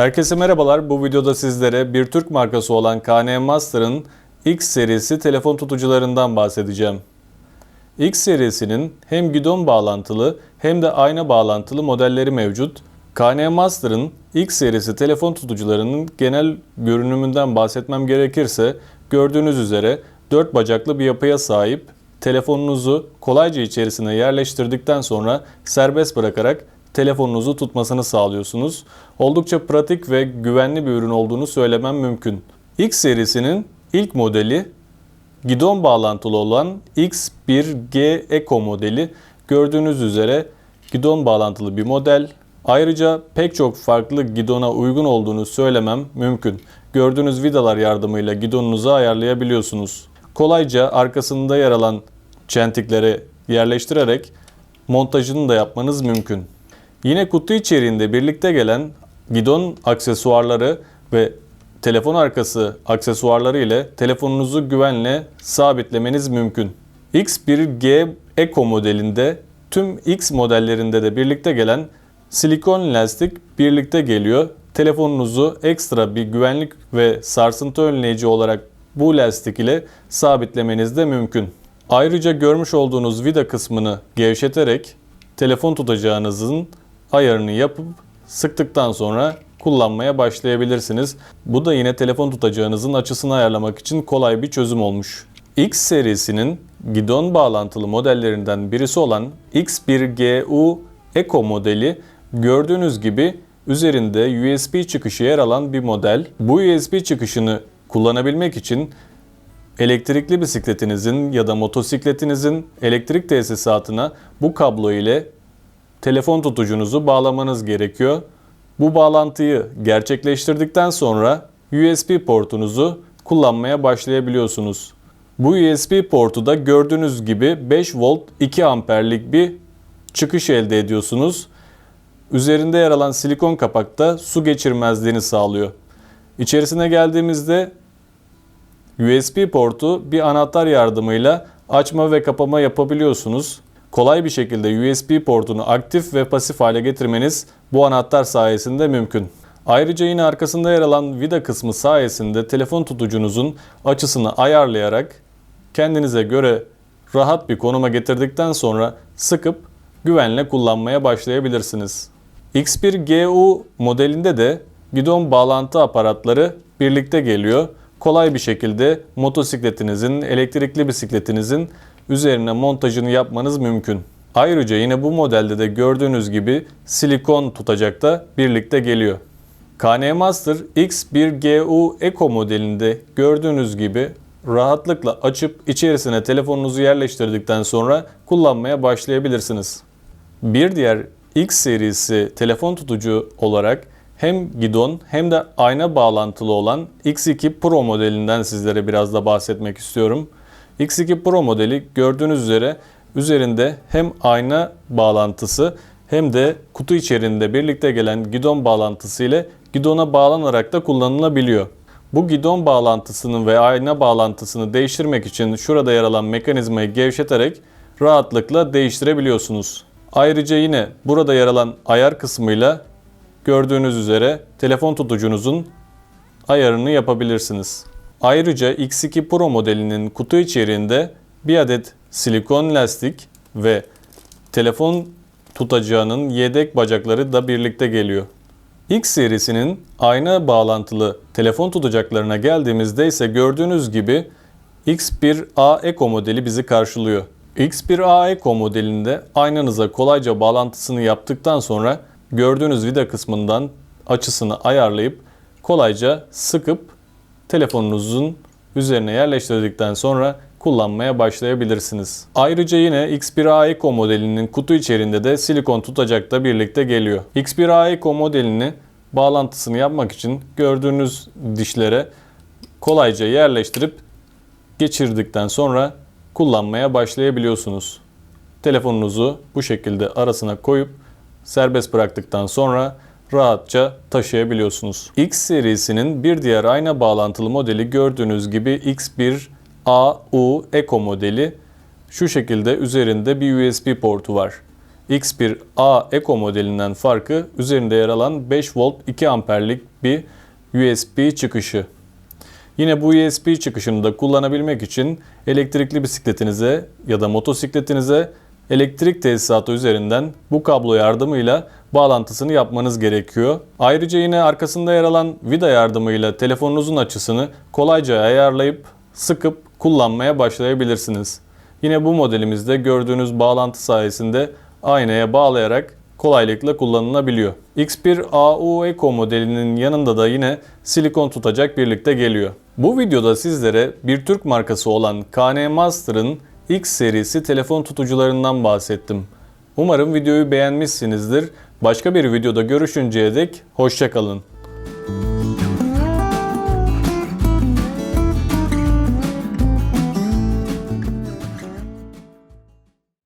Herkese merhabalar. Bu videoda sizlere bir Türk markası olan KN Master'ın X serisi telefon tutucularından bahsedeceğim. X serisinin hem gidon bağlantılı hem de ayna bağlantılı modelleri mevcut. KN Master'ın X serisi telefon tutucularının genel görünümünden bahsetmem gerekirse gördüğünüz üzere 4 bacaklı bir yapıya sahip telefonunuzu kolayca içerisine yerleştirdikten sonra serbest bırakarak telefonunuzu tutmasını sağlıyorsunuz. Oldukça pratik ve güvenli bir ürün olduğunu söylemem mümkün. X serisinin ilk modeli gidon bağlantılı olan X1G Eco modeli gördüğünüz üzere gidon bağlantılı bir model. Ayrıca pek çok farklı gidona uygun olduğunu söylemem mümkün. Gördüğünüz vidalar yardımıyla gidonunuzu ayarlayabiliyorsunuz. Kolayca arkasında yer alan çentiklere yerleştirerek montajını da yapmanız mümkün. Yine kutu içeriğinde birlikte gelen gidon aksesuarları ve telefon arkası aksesuarları ile telefonunuzu güvenle sabitlemeniz mümkün. X1G Eco modelinde tüm X modellerinde de birlikte gelen silikon lastik birlikte geliyor. Telefonunuzu ekstra bir güvenlik ve sarsıntı önleyici olarak bu lastik ile sabitlemeniz de mümkün. Ayrıca görmüş olduğunuz vida kısmını gevşeterek telefon tutacağınızın ayarını yapıp sıktıktan sonra kullanmaya başlayabilirsiniz. Bu da yine telefon tutacağınızın açısını ayarlamak için kolay bir çözüm olmuş. X serisinin gidon bağlantılı modellerinden birisi olan X1GU Eco modeli gördüğünüz gibi üzerinde USB çıkışı yer alan bir model. Bu USB çıkışını kullanabilmek için elektrikli bisikletinizin ya da motosikletinizin elektrik tesisatına bu kablo ile telefon tutucunuzu bağlamanız gerekiyor. Bu bağlantıyı gerçekleştirdikten sonra USB portunuzu kullanmaya başlayabiliyorsunuz. Bu USB portu da gördüğünüz gibi 5 volt 2 amperlik bir çıkış elde ediyorsunuz. Üzerinde yer alan silikon kapakta su geçirmezliğini sağlıyor. İçerisine geldiğimizde USB portu bir anahtar yardımıyla açma ve kapama yapabiliyorsunuz. Kolay bir şekilde USB portunu aktif ve pasif hale getirmeniz bu anahtar sayesinde mümkün. Ayrıca yine arkasında yer alan vida kısmı sayesinde telefon tutucunuzun açısını ayarlayarak kendinize göre rahat bir konuma getirdikten sonra sıkıp güvenle kullanmaya başlayabilirsiniz. X1GU modelinde de gidon bağlantı aparatları birlikte geliyor. Kolay bir şekilde motosikletinizin, elektrikli bisikletinizin üzerine montajını yapmanız mümkün. Ayrıca yine bu modelde de gördüğünüz gibi silikon tutacak da birlikte geliyor. KN Master X1GU Eco modelinde gördüğünüz gibi rahatlıkla açıp içerisine telefonunuzu yerleştirdikten sonra kullanmaya başlayabilirsiniz. Bir diğer X serisi telefon tutucu olarak hem gidon hem de ayna bağlantılı olan X2 Pro modelinden sizlere biraz da bahsetmek istiyorum. X2 Pro modeli gördüğünüz üzere üzerinde hem ayna bağlantısı hem de kutu içerisinde birlikte gelen gidon bağlantısı ile gidona bağlanarak da kullanılabiliyor. Bu gidon bağlantısını ve ayna bağlantısını değiştirmek için şurada yer alan mekanizmayı gevşeterek rahatlıkla değiştirebiliyorsunuz. Ayrıca yine burada yer alan ayar kısmıyla gördüğünüz üzere telefon tutucunuzun ayarını yapabilirsiniz. Ayrıca X2 Pro modelinin kutu içeriğinde bir adet silikon lastik ve telefon tutacağının yedek bacakları da birlikte geliyor. X serisinin ayna bağlantılı telefon tutacaklarına geldiğimizde ise gördüğünüz gibi X1A Eco modeli bizi karşılıyor. X1A Eco modelinde aynanıza kolayca bağlantısını yaptıktan sonra gördüğünüz vida kısmından açısını ayarlayıp kolayca sıkıp telefonunuzun üzerine yerleştirdikten sonra kullanmaya başlayabilirsiniz. Ayrıca yine X1A Eco modelinin kutu içerisinde de silikon tutacak da birlikte geliyor. X1A Eco modelini bağlantısını yapmak için gördüğünüz dişlere kolayca yerleştirip geçirdikten sonra kullanmaya başlayabiliyorsunuz. Telefonunuzu bu şekilde arasına koyup serbest bıraktıktan sonra rahatça taşıyabiliyorsunuz. X serisinin bir diğer ayna bağlantılı modeli gördüğünüz gibi X1AU Eco modeli şu şekilde üzerinde bir USB portu var. X1A Eco modelinden farkı üzerinde yer alan 5 volt 2 amperlik bir USB çıkışı. Yine bu USB çıkışını da kullanabilmek için elektrikli bisikletinize ya da motosikletinize elektrik tesisatı üzerinden bu kablo yardımıyla bağlantısını yapmanız gerekiyor. Ayrıca yine arkasında yer alan vida yardımıyla telefonunuzun açısını kolayca ayarlayıp sıkıp kullanmaya başlayabilirsiniz. Yine bu modelimizde gördüğünüz bağlantı sayesinde aynaya bağlayarak kolaylıkla kullanılabiliyor. X1 AU Eco modelinin yanında da yine silikon tutacak birlikte geliyor. Bu videoda sizlere bir Türk markası olan KN Master'ın X serisi telefon tutucularından bahsettim. Umarım videoyu beğenmişsinizdir. Başka bir videoda görüşünceye dek hoşçakalın.